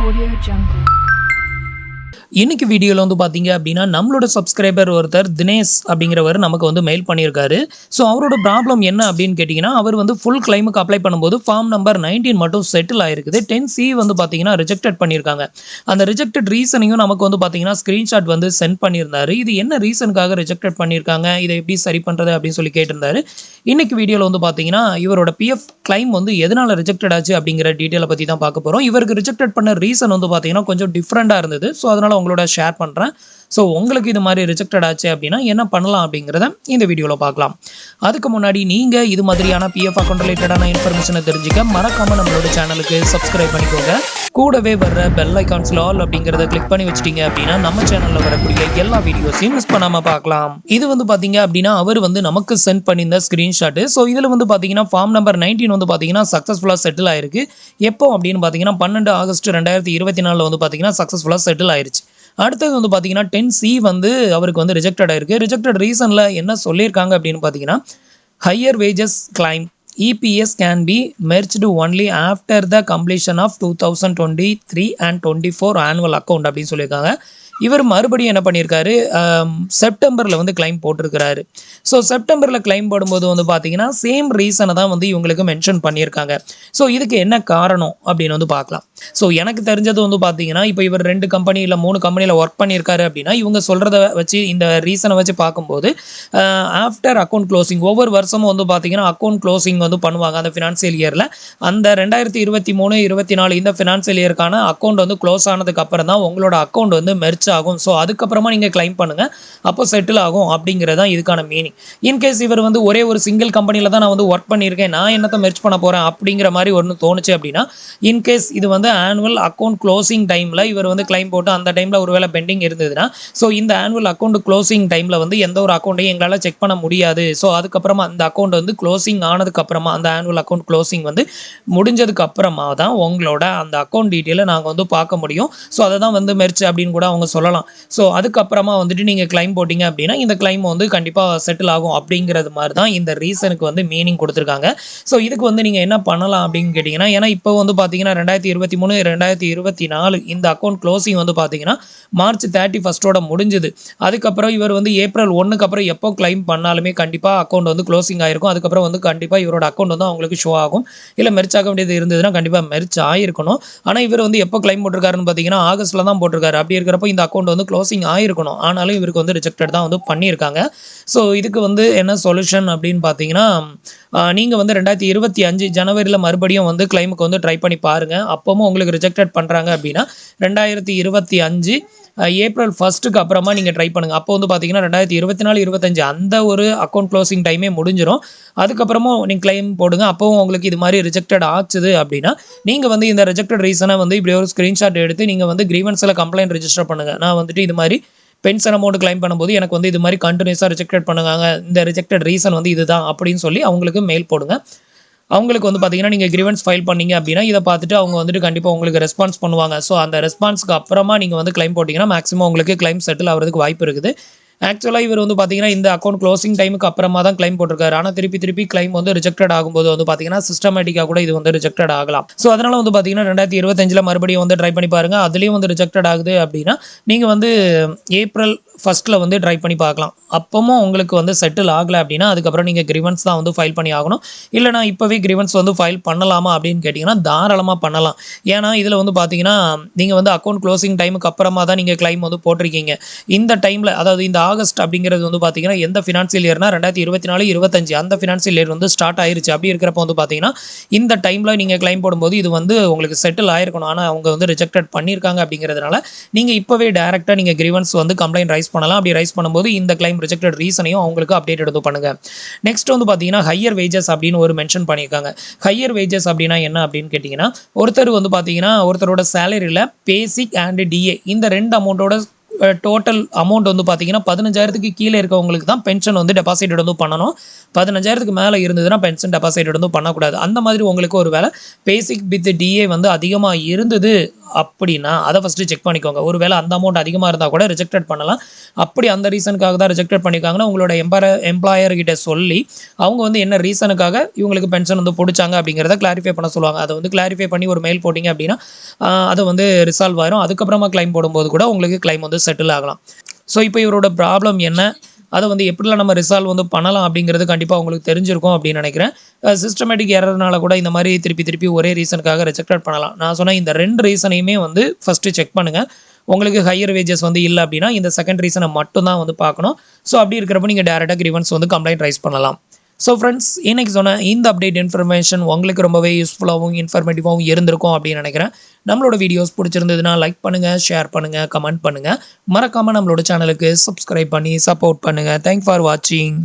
Audio Jungle. இன்றைக்கி வீடியோவில் வந்து பார்த்தீங்க அப்படின்னா நம்மளோட சப்ஸ்கிரைபர் ஒருத்தர் தினேஷ் அப்படிங்கிறவர் நமக்கு வந்து மெயில் பண்ணியிருக்காரு. ஸோ அவரோட ப்ராப்ளம் என்ன அப்படின்னு கேட்டிங்கன்னா அவர் வந்து ஃபுல் கிளைமுக்கு அப்ளை பண்ணும்போது ஃபார்ம் நம்பர் நைன்டீன் மட்டும் செட்டில் ஆயிருக்குது. டென் சி வந்து பார்த்தீங்கன்னா ரிஜெக்டட் பண்ணியிருக்காங்க. அந்த ரிஜெக்டட் ரீசனையும் நமக்கு வந்து பார்த்தீங்கன்னா ஸ்க்ரீன்ஷாட் வந்து சென்ட் பண்ணியிருந்தாரு. இது என்ன ரீசனுக்காக ரிஜெக்டட் பண்ணியிருக்காங்க? இதை எப்படி சரி பண்ணுறது அப்படின்னு சொல்லி கேட்டிருந்தாரு. இன்றைக்கி வீடியோவில் வந்து பார்த்தீங்கன்னா இவரோட பிஎஃப் கிளைம் வந்து எதனால் ரிஜெக்டட் ஆச்சு அப்படிங்கிற டீட்டெயிலை பற்றி தான் பார்க்க போகிறோம் இவருக்கு ரிஜெக்டட் பண்ண ரீசன் வந்து பார்த்தீங்கன்னா கொஞ்சம் டிஃப்ரெண்ட்டாக இருந்தது. ஸோ அதனால் உங்களோட ஷேர் பண்ணுறேன் ஸோ உங்களுக்கு இது மாதிரி ரிஜெக்டட் ஆச்சு அப்படின்னா என்ன பண்ணலாம் அப்படிங்கிறத இந்த வீடியோவில் பார்க்கலாம். அதுக்கு முன்னாடி நீங்கள் இது மாதிரியான பிஎஃப் அக்கௌண்ட் ரிலேட்டடான இன்ஃபர்மேஷனை தெரிஞ்சுக்க மறக்காமல் நம்மளோட சேனலுக்கு சப்ஸ்கிரைப் பண்ணிக்கோங்க. கூடவே வர்ற பெல் ஐகான்ஸில் ஆல் அப்படிங்கிறத கிளிக் பண்ணி வச்சிட்டீங்க அப்படின்னா நம்ம சேனலில் வரக்கூடிய எல்லா வீடியோஸையும் மிஸ் பண்ணாமல் பார்க்கலாம். இது வந்து பார்த்தீங்க அப்படின்னா அவர் வந்து நமக்கு சென்ட் பண்ணியிருந்த ஸ்க்ரீன்ஷாட்டு ஸோ இதில் வந்து பார்த்தீங்கன்னா ஃபார்ம் நம்பர் நைன்டீன் வந்து பார்த்தீங்கன்னா சக்ஸஸ்ஃபுல்லாக செட்டில் ஆயிருக்கு. எப்போ அப்படின்னு பார்த்தீங்கன்னா பன்னெண்டு ஆகஸ்ட் ரெண்டாயிரத்தி இருபத்தி நாலில் வந்து பார்த்தீங்கன்னா சக்ஸஸ்ஃபுல்லாக செட்டில் ஆயிருச்சு. அடுத்தது வந்து பார்த்தீங்கன்னா டென் சி வந்து அவருக்கு வந்து ரிஜெக்டட் ஆயிருக்கு. ரிஜெக்டட் ரீசனில் என்ன சொல்லியிருக்காங்க அப்படின்னு பார்த்தீங்கன்னா higher wages claim EPS can be merged only after the completion of two thousand twenty three and twenty four annual account அப்படின்னு சொல்லியிருக்காங்க. இவர் மறுபடியும் என்ன பண்ணியிருக்காரு? செப்டம்பரில் வந்து கிளைம் போட்டிருக்கிறாரு. ஸோ செப்டம்பரில் கிளைம் போடும்போது வந்து பார்த்தீங்கன்னா சேம் ரீசனை தான் வந்து இவங்களுக்கு மென்ஷன் பண்ணியிருக்காங்க. ஸோ இதுக்கு என்ன காரணம் அப்படின்னு வந்து பார்க்கலாம் ஸோ எனக்கு தெரிஞ்சது வந்து பார்த்தீங்கன்னா இப்போ இவர் ரெண்டு கம்பெனி இல்லை மூணு கம்பெனியில் ஒர்க் பண்ணியிருக்காரு அப்படின்னா இவங்க சொல்கிறத வச்சு இந்த ரீசனை வச்சு பார்க்கும்போது ஆஃப்டர் அக்கௌண்ட் க்ளோசிங் ஒவ்வொரு வருஷமும் வந்து பார்த்தீங்கன்னா அக்கௌண்ட் க்ளோசிங் வந்து பண்ணுவாங்க அந்த ஃபினான்சியல் இயரில் அந்த ரெண்டாயிரத்தி இருபத்தி மூணு இருபத்தி நாலு இந்த ஃபினான்சியல் இயருக்கான அக்கௌண்ட் வந்து க்ளோஸ் ஆனதுக்கு அப்புறம் தான் உங்களோட அக்கௌண்ட் வந்து மெர்ச் ஆகும். ஸோ அதுக்கப்புறமா நீங்கள் கிளைம் பண்ணுங்கள் அப்போ செட்டில் ஆகும் அப்படிங்கிறது தான் இதுக்கான மீனிங் இன்கேஸ் இவர் வந்து ஒரே ஒரு சிங்கிள் கம்பெனியில் தான் நான் வந்து ஒர்க் பண்ணியிருக்கேன் நான் என்னத்தை மெர்ச் பண்ண போகிறேன் அப்படிங்கிற மாதிரி ஒன்று தோணுச்சு அப்படின்னா இன்கேஸ் இது வந்து ஆனுவல் அக்கௌண்ட் க்ளோசிங் டைமில் இவர் வந்து கிளைம் போட்டு அந்த டைமில் ஒருவேளை பெண்டிங் இருந்ததுன்னா ஸோ இந்த ஆனுவல் அக்கௌண்ட் க்ளோசிங் டைமில் வந்து எந்த ஒரு அக்கௌண்ட்டையும் எங்களால் செக் பண்ண முடியாது. ஸோ அதுக்கப்புறமா அந்த அக்கௌண்ட் வந்து க்ளோசிங் ஆனதுக்கப்புறமா அந்த ஆனுவல் அக்கௌண்ட் க்ளோசிங் வந்து முடிஞ்சதுக்கு அப்புறமா தான் உங்களோட அந்த அக்கௌண்ட் டீட்டெயிலை நாங்கள் வந்து பார்க்க முடியும். ஸோ அதை தான் வந்து மெர்ச் அப்படின்னு கூட அவங்க சொல்லலாம். ஸோ அதுக்கப்புறமா வந்துட்டு நீங்கள் கிளைம் போட்டிங்க அப்படின்னா இந்த கிளைம் வந்து கண்டிப்பாக செட்டில் ஆகும் அப்படிங்கிறது மாதிரி தான் இந்த ரீசனுக்கு வந்து மீனிங் கொடுத்துருக்காங்க. ஸோ இதுக்கு வந்து நீங்கள் என்ன பண்ணலாம் அப்படின்னு கேட்டிங்கன்னா ஏன்னா இப்போ வந்து பார்த்தீங்கன்னா ரெண்டாயிரத்தி இருபத்தி மூணு ரெண்டாயிரத்தி இருபத்தி நாலு இந்த அக்கௌண்ட் க்ளோசிங் வந்து பார்த்தீங்கன்னா மார்ச் தேர்ட்டி ஃபஸ்ட்டோட முடிஞ்சுது. அதுக்கப்புறம் இவர் வந்து ஏப்ரல் ஒன்றுக்கு அப்புறம் எப்போ கிளைம் பண்ணாலுமே கண்டிப்பாக அக்கௌண்ட் வந்து க்ளோசிங் ஆயிருக்கும். அதுக்கப்புறம் வந்து கண்டிப்பாக இவரோட அக்கௌண்ட் வந்து அவங்களுக்கு ஷோ ஆகும். இல்லை மெர்ச் ஆக வேண்டியது இருந்ததுன்னா கண்டிப்பாக மெர்ச் ஆயிருக்கணும். ஆனால் இவர் வந்து எப்போ கிளைம் போட்டிருக்காருன்னு பார்த்தீங்கன்னா ஆகஸ்ட்டில் தான் போட்டிருக்காரு. அப்படி இருக்கிறப்போ இந்த அக்கௌண்ட் வந்து க்ளோசிங் ஆயிருக்கணும். ஆனாலும் இவருக்கு வந்து ரிஜெக்டட் தான் வந்து பண்ணியிருக்காங்க. ஸோ இதுக்கு வந்து என்ன சொல்யூஷன் அப்படின்னு பார்த்தீங்கன்னா நீங்கள் வந்து ரெண்டாயிரத்தி இருபத்தி அஞ்சு ஜனவரியில் மறுபடியும் வந்து கிளைமுக்கு வந்து ட்ரை பண்ணி பாருங்கள் அப்பவும் உங்களுக்கு ரிஜெக்டட் பண்ணுறாங்க அப்படின்னா ரெண்டாயிரத்தி இருபத்தி அஞ்சு ஏப்ரல் ஃபஸ்ட்டுக்கு அப்புறமா நீங்கள் ட்ரை பண்ணுங்கள் அப்போ வந்து பார்த்தீங்கன்னா ரெண்டாயிரத்தி இருபத்தி நாலு இருபத்தஞ்சு அந்த ஒரு அக்கௌண்ட் க்ளோசிங் டைமே முடிஞ்சிடும் அதுக்கப்புறமும் நீங்கள் கிளைம் போடுங்க. அப்போவும் உங்களுக்கு இது மாதிரி ரிஜெக்டட் ஆச்சுது அப்படின்னா நீங்கள் வந்து இந்த ரிஜெக்டட் ரீசனை வந்து இப்படி ஒரு ஸ்க்ரீன்ஷாட் எடுத்து நீங்கள் வந்து கிரீவன்ஸில் கம்ப்ளைண்ட் ரிஜிஸ்டர் பண்ணுங்கள் நான் வந்துட்டு இது மாதிரி பென்ஷன் அமௌண்ட் கிளைம் பண்ணும்போது எனக்கு வந்து இது மாதிரி கண்டினியூஸாக ரிஜெக்டட் பண்ணுங்க. இந்த ரிஜெக்டட் ரீசன் வந்து இதுதான் அப்படின்னு சொல்லி அவங்களுக்கு மெயில் போடுங்க. அவங்களுக்கு வந்து பார்த்தீங்கன்னா நீங்கள் கிரிவன்ஸ் ஃபைல் பண்ணீங்க அப்படின்னா இதை பார்த்துட்டு அவங்க வந்துட்டு கண்டிப்பாக உங்களுக்கு ரெஸ்பான்ஸ் பண்ணுவாங்க. ஸோ அந்த ரெஸ்பான்ஸ்க்கு அப்புறமா நீங்கள் வந்து கிளைம் போட்டிங்கன்னா மேக்ஸிமம் உங்களுக்கு கிளைம் செட்டில் ஆகிறதுக்கு வாய்ப்பு இருக்குது. ஆக்சுவலாக இவர் வந்து பார்த்தீங்கன்னா இந்த அக்கௌண்ட் க்ளோசிங் டைமுக்கு அப்புறமா தான் கிளைம் போட்டிருக்காரு. ஆனால் திருப்பி திருப்பி கிளைம் வந்து ரிஜெக்டட் ஆகும்போது வந்து பார்த்தீங்கன்னா சிஸ்டமேட்டிக்காக கூட இது வந்து ரிஜெக்டட் ஆகலாம். ஸோ அதனால் வந்து பார்த்தீங்கன்னா ரெண்டாயிரத்தி இருபத்தஞ்சில் மறுபடியும் வந்து ட்ரை பண்ணி பாருங்கள் அதுலேயும் வந்து ரிஜெக்டட் ஆகுது அப்படின்னா நீங்கள் வந்து ஏப்ரல் ஃபஸ்ட்டில் வந்து ட்ரை பண்ணி பார்க்கலாம். அப்பவும் உங்களுக்கு வந்து செட்டில் ஆகலை அப்படின்னா அதுக்கப்புறம் நீங்கள் கிரிவன்ஸ் தான் வந்து ஃபைல் பண்ணி ஆகணும். இல்லைனா இப்போவே கிரிவன்ஸ் வந்து ஃபைல் பண்ணலாமா அப்படின்னு கேட்டிங்கன்னா தாராளமாக பண்ணலாம். ஏன்னா இதில் வந்து பார்த்தீங்கன்னா நீங்கள் வந்து அக்கௌண்ட் க்ளோசிங் டைமுக்கு அப்புறமா தான் நீங்கள் கிளைம் வந்து போட்டிருக்கீங்க. இந்த டைமில் அதாவது இந்த ஆகஸ்ட் அப்படிங்கிறது வந்து பார்த்தீங்கன்னா எந்த ஃபினான்சியல் இயர்னா ரெண்டாயிரத்தி இருபத்தி நாலு இருபத்தஞ்சு அந்த ஃபினான்சியல் இயர் வந்து ஸ்டார்ட் ஆயிருச்சு. அப்படி இருக்கிறப்ப வந்து பார்த்தீங்கன்னா இந்த டைமில் நீங்கள் கிளைம் போடும்போது இது வந்து உங்களுக்கு செட்டில் ஆயிருக்கணும். ஆனால் அவங்க வந்து ரிஜெக்டட் பண்ணியிருக்காங்க அப்படிங்கிறதுனால நீங்கள் இப்போவே டேரெக்டாக நீங்கள் கிரீவன்ஸ் வந்து கம்ப்ளைண்ட் ரைஸ் பண்ணலாம். அப்படி ரைஸ் பண்ணும்போது இந்த கிளைம் ரிஜெக்டட் ரீசனையும் அவங்களுக்கு அப்டேட் எடுத்து பண்ணுங்க. நெக்ஸ்ட் வந்து பார்த்தீங்கன்னா ஹையர் வேஜஸ் அப்படின்னு ஒரு மென்ஷன் பண்ணியிருக்காங்க. ஹையர் வேஜஸ் அப்படின்னா என்ன அப்படின்னு கேட்டிங்கன்னா ஒருத்தர் வந்து பார்த்தீங்கன்னா ஒருத்தரோட சேலரியில் பேசிக் அண்ட் டிஏ இந்த ரெண்டு அமௌண்ட்டோட டோட்டல் அமௌண்ட் வந்து பார்த்தீங்கன்னா பதினஞ்சாயிரத்துக்கு கீழே இருக்கவங்களுக்கு தான் பென்ஷன் வந்து டெபாசிட் வந்து பண்ணணும். பதினஞ்சாயிரத்துக்கு மேலே இருந்ததுன்னா பென்ஷன் டெபாசிட் வந்து பண்ணக்கூடாது. அந்த மாதிரி உங்களுக்கு ஒரு வேலை. பேசிக் வித் டிஏ வந்து அதிகமாக இருந்தது அப்படின்னா அதை ஃபஸ்ட்டு செக் பண்ணிக்கோங்க. ஒருவேளை அந்த அமௌண்ட் அதிகமாக இருந்தால் கூட ரிஜெக்டட் பண்ணலாம். அப்படி அந்த ரீசனுக்காக தான் ரிஜெக்டட் பண்ணியிருக்காங்கன்னா உங்களோட எம்பார எம்ப்ளாயர்கிட்ட சொல்லி அவங்க வந்து என்ன ரீசனுக்காக இவங்களுக்கு பென்ஷன் வந்து பிடிச்சாங்க அப்படிங்கிறத கிளாரிஃபை பண்ண சொல்லுவாங்க. அதை வந்து கிளாரிஃபை பண்ணி ஒரு மெயில் போட்டிங்க அப்படின்னா அதை அது வந்து ரிசால்வ் ஆயிரும். அதுக்கப்புறமா கிளைம் போடும்போது கூட உங்களுக்கு கிளைம் வந்து செட்டில் ஆகலாம். ஸோ இப்போ இவரோட ப்ராப்ளம் என்ன? அதை வந்து எப்படிலாம் நம்ம ரிசால்வ் வந்து பண்ணலாம் அப்படிங்கிறது கண்டிப்பாக உங்களுக்கு தெரிஞ்சிருக்கும் அப்படின்னு நினைக்கிறேன். சிஸ்டமேட்டிக் எரர்னால கூட இந்த மாதிரி திருப்பி திருப்பி ஒரே ரீசனுக்காக ரிஜெக்டட் பண்ணலாம். நான் சொன்ன இந்த ரெண்டு ரீசனையுமே வந்து ஃபஸ்ட்டு செக் பண்ணுங்கள் உங்களுக்கு ஹையர் வேஜஸ் வந்து இல்லை அப்படின்னா இந்த செகண்ட் ரீசனை மட்டும்தான் வந்து பார்க்கணும். ஸோ அப்படி இருக்கிறப்ப நீங்கள் டேரெக்டாக கிரிவன்ஸ் வந்து கம்ப்ளைண்ட் ரைஸ் பண்ணலாம். ஸோ ஃப்ரெண்ட்ஸ் இன்னைக்கு சொன்ன இந்த அப்டேட் இன்ஃபர்மேஷன் உங்களுக்கு ரொம்பவே யூஸ்ஃபுல்லாகவும் இன்ஃபர்மேட்டிவாகவும் இருந்திருக்கும் அப்படின்னு நினைக்கிறேன். நம்மளோட வீடியோஸ் பிடிச்சிருந்ததுன்னா லைக் பண்ணுங்கள் ஷேர் பண்ணுங்கள் கமெண்ட் பண்ணுங்கள் மறக்காமல் நம்மளோட சேனலுக்கு சப்ஸ்கிரைப் பண்ணி சப்போர்ட் பண்ணுங்கள் தேங்க் ஃபார் வாட்சிங்